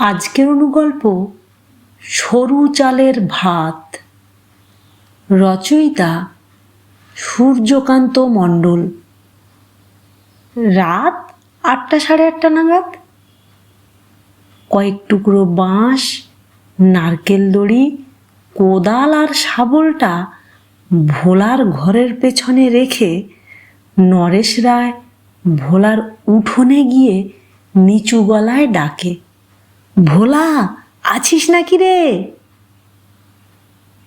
আজকের অনুগল্প, সরু চালের ভাত। রচয়িতা, সূর্যকান্ত মণ্ডল। রাত আটটা সাড়ে আটটা নাগাদ। কয়েক টুকরো বাঁশ, নারকেল দড়ি, কোদাল আর শাবলটা ভোলার ঘরের পেছনে রেখে নরেশ রায় ভোলার উঠোনে গিয়ে নিচু গলায় ডাকে। ভোলা, আছিস নাকি রে?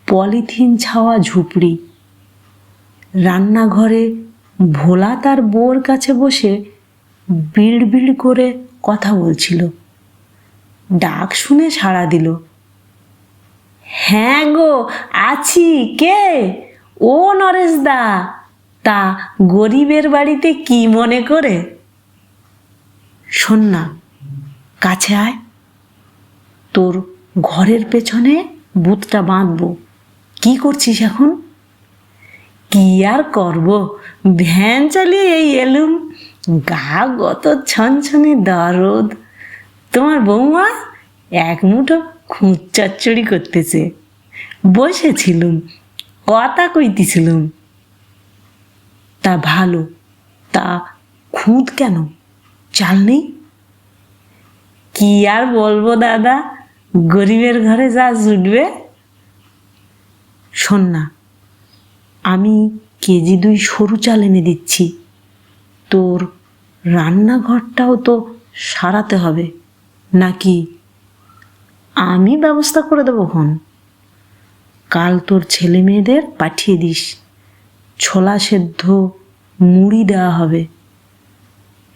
পলিথিন ছাওয়া ঝুপড়ি। রান্নাঘরে ভোলা তার বউর কাছে বসে বিড় বিড় করে কথা বলছিল। ডাক শুনে সাড়া দিল। হ্যাঁ গো, আছি। কে? ও নরেশ দা। তা গরিবের বাড়িতে কি মনে করে? শোন না, কাছে আয়। তোর ঘরের পেছনে বুথটা বাঁধবো। কি করছিস এখন? কি আর করব? ভ্যান চালিয়ে এই এলুম, গা গত ছনছনে দরদ। তোমার বৌমা এক মুঠো খুঁত চচ্চড়ি করতেছে। বসেছিলুম, কথা কইতেছিলুম। তা ভালো, তা খুঁত কেন? চাল নেই? কি আর বলব দাদা? গরিবের ঘরে যা জুটবে, শোন না, আমি কেজি দুই সরু চাল এনে দিচ্ছি। তোর রান্নাঘরটাও তো সারাতে হবে, নাকি আমি ব্যবস্থা করে দেবো খন কাল তোর ছেলে মেয়েদের পাঠিয়ে দিস, ছোলা সেদ্ধ মুড়ি দেওয়া হবে।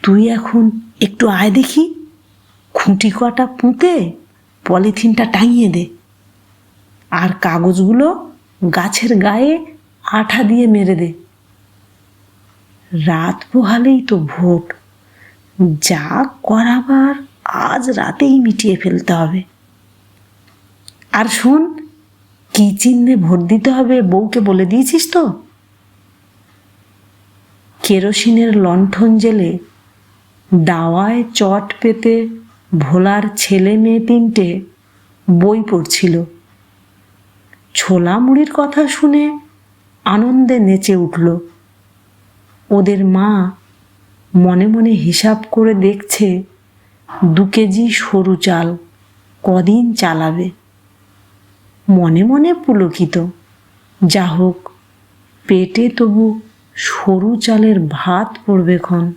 তুই এখন একটু আয় দেখি, খুঁটি কটা পুঁতে পলিথিনটা টাঙিয়ে দে। আর কাগজগুলো গাছের গায়ে আঠা দিয়ে মেরে দে। রাত পোহালেই তো ভোট। যা করাবার আজ রাতেই মিটিয়ে ফেলতে হবে। আর শোন, কি চিহ্নে ভোট দিতে হবে বউকে বলে দিয়েছিস তো? কেরোসিনের লণ্ঠন জেলে দাওয়ায় চট পেতে ভোলার ছেলে মেয়ে তিনটে বই পড়ছিল। ছোলা মুড়ির কথা শুনে আনন্দে নেচে উঠল। ওদের মা মনে মনে হিসাব করে দেখছে, দু কেজি সরু চাল কদিন চালাবে। মনে মনে পুলকিত। যা হোক পেটে তবু সরু চালের ভাত পড়বে ক্ষণ।